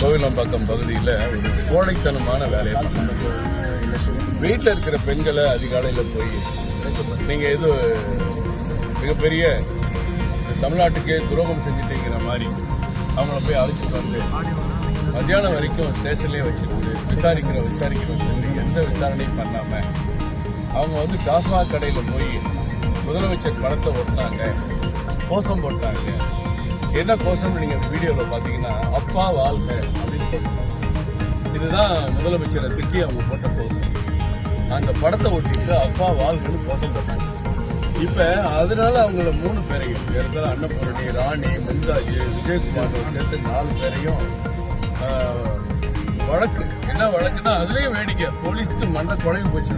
கோவிலம்பாக்கம் பகுதியில் ஒரு கோழைத்தனமான வேலையை வீட்டில் இருக்கிற பெண்களை அதிகாலையில் போய் நீங்கள் எது மிகப்பெரிய தமிழ்நாட்டுக்கே துரோகம் செஞ்சுட்டேங்கிற மாதிரி அவங்கள போய் அழைச்சிட்டு வந்து மத்தியானம் வரைக்கும் ஸ்டேஷன்லேயே வச்சுருந்து விசாரிக்கிற விசாரிக்கிறோம் எந்த விசாரணையும் பண்ணாமல் அவங்க வந்து டாஸ்மாக் கடையில் போய் முதலமைச்சர் படத்தை ஒட்டினாங்க கோஷம் போட்டாங்க. என்ன கோஷம்னு நீங்கள் வீடியோவில் பார்த்தீங்கன்னா அப்பா வாழ்க அப்படின்னு கோஷம். இதுதான் முதலமைச்சரை திட்டி அவங்க போட்ட கோஷம். அந்த படத்தை ஒட்டிட்டு அப்பா வாழ்கன்னு கோஷம் போட்டாங்க இப்போ அதனால அவங்கள மூணு பேரையும் இடத்துல அன்னபூரணி ராணி மும்தாஜ் விஜயகுமார் சேர்த்து நாலு பேரையும் வழக்கு. என்ன வழக்குன்னா அதுலேயும் வேடிக்கை. போலீஸ்க்கு மண்ணை குழம்பு போச்சு.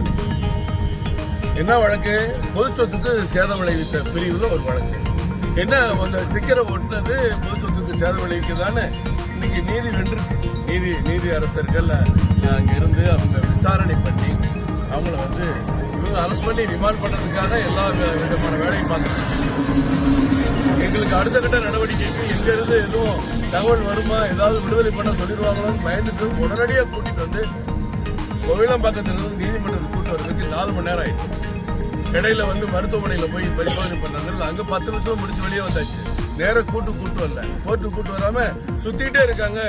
என்ன வழக்கு? பொது சொத்துக்கு சேதம் விளைவித்த பிரிவில் ஒரு வழக்கு. என்ன அந்த சிக்கரை ஒட்டினது பொது சொத்துக்கு சேதம் விளைவிக்குதான்னு இன்னைக்கு நீதி வென்றிருக்கு நீதி நீதி அரசர்கள் அங்கே இருந்து அவங்க விசாரணை பண்ணி அவங்கள வந்து இவங்க அரெஸ்ட் பண்ணி ரிமாண்ட் பண்ணுறதுக்காக எல்லா விதமான வேலையும் பார்த்துருக்காங்க எங்களுக்கு அடுத்த கட்ட நடவடிக்கைக்கு எங்கேருந்து எதுவும் தகவல் வருமா ஏதாவது விடுதலை பண்ண சொல்லிடுவாங்களோன்னு பயந்துட்டு உடனடியாக கூட்டிட்டு வந்து கோவிலம்பாக்கத்திலிருந்து நீதிமன்றத்துக்கு கூட்டு வர்றதுக்கு நாலு மணி நேரம் ஆயிடுச்சு. இடையில வந்து மருத்துவமனையில போய் பரிசோதனை பண்ணாங்க அங்க பத்து நிமிஷம் முடிச்சு வெளியே வந்தாச்சு. நேராக கூட்டு கூட்டு வரல கோர்ட்டு கூட்டு வராம சுத்திட்டே இருக்காங்க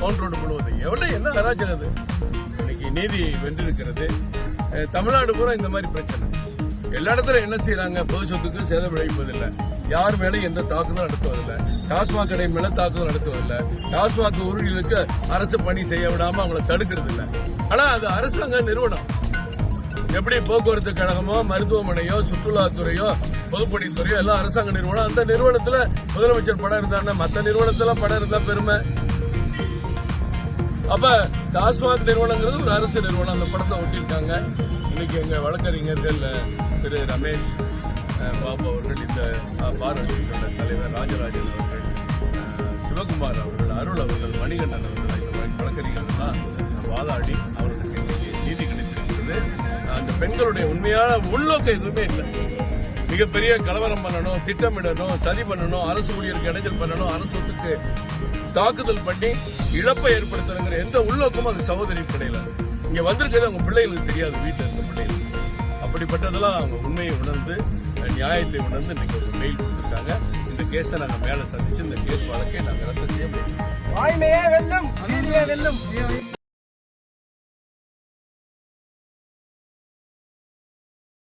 கவுண்ட் ரோடு முழுவதும். எவ்வளவு என்ன அராஜகம் அது? இன்னைக்கு நீதி வென்றிருக்கிறது. தமிழ்நாடு பூரா இந்த மாதிரி பிரச்சனை. எல்லா இடத்துல என்ன செய்யறாங்க பொது சொத்துக்கு சேதம் விளைவிப்பதில்லை. யார் மேலும் எந்த தாக்குதலும் நடத்துவதில்லை. டாஸ்மாக் கடை மேல தாக்குதல் நடத்துவதில்லை. டாஸ்மாக் ஊழியர்களுக்கு அரசு பணி செய்ய விடாம அவங்கள தடுக்கிறது இல்லை ஆனா அது அரசாங்க நிறுவனம். எப்படி போக்குவரத்து கழகமோ மருத்துவமனையோ சுற்றுலாத்துறையோ பொதுப்பணித்துறையோ எல்லாம் அரசாங்க நிறுவனம் அந்த நிறுவனத்துல முதலமைச்சர் படம் இருந்தாருன்னா மற்ற நிறுவனத்துல படம் இருந்தா பெருமை. அப்ப டாஸ்மாக் நிறுவனங்கிறது ஒரு அரசு நிறுவனம். அந்த படத்தை ஒட்டியிருக்காங்க இன்னைக்கு எங்க வழக்கறிஞர்கள் திரு ரமேஷ் பாபு அவர்கள் இந்த பார் அசோசியேஷன் தலைவர் ராஜராஜன் அவர்கள் சிவகுமார் அவர்கள் அருள் அவர்கள் மணிகண்டன் அவர்கள் இந்த மாதிரி வழக்கறிஞர்கள்லாம் வாதாடி அந்த உண்மையான உள்நோக்கம் எதுவுமே இல்லை. மிகப்பெரிய கலவரம் பண்ணணும் திட்டமிடணும் சரி பண்ணணும் அரசு ஊழியருக்கு இடைஞ்சல் பண்ணணும் அரசுக்கு தாக்குதல் பண்ணி இழப்பை ஏற்படுத்தணுங்கிற எந்த உள்நோக்கமும் அந்த சகோதரி கிடையில. இங்க வந்திருக்கிறது அவங்க பிள்ளைகளுக்கு தெரியாது வீட்டில் இருக்க பிள்ளைகள். அப்படிப்பட்டதெல்லாம் அவங்க உண்மையை உணர்ந்து நியாயத்தை உணர்ந்து இன்னைக்கு ஒரு மெயில் கொடுத்துருக்காங்க. இந்த கேஸை நாங்கள் மேலே சந்திச்சு இந்த கேஸ் வழக்கை நாங்கள் ரத்து செய்ய முடியும் வாய்மையே வெல்லும் வெல்லும்.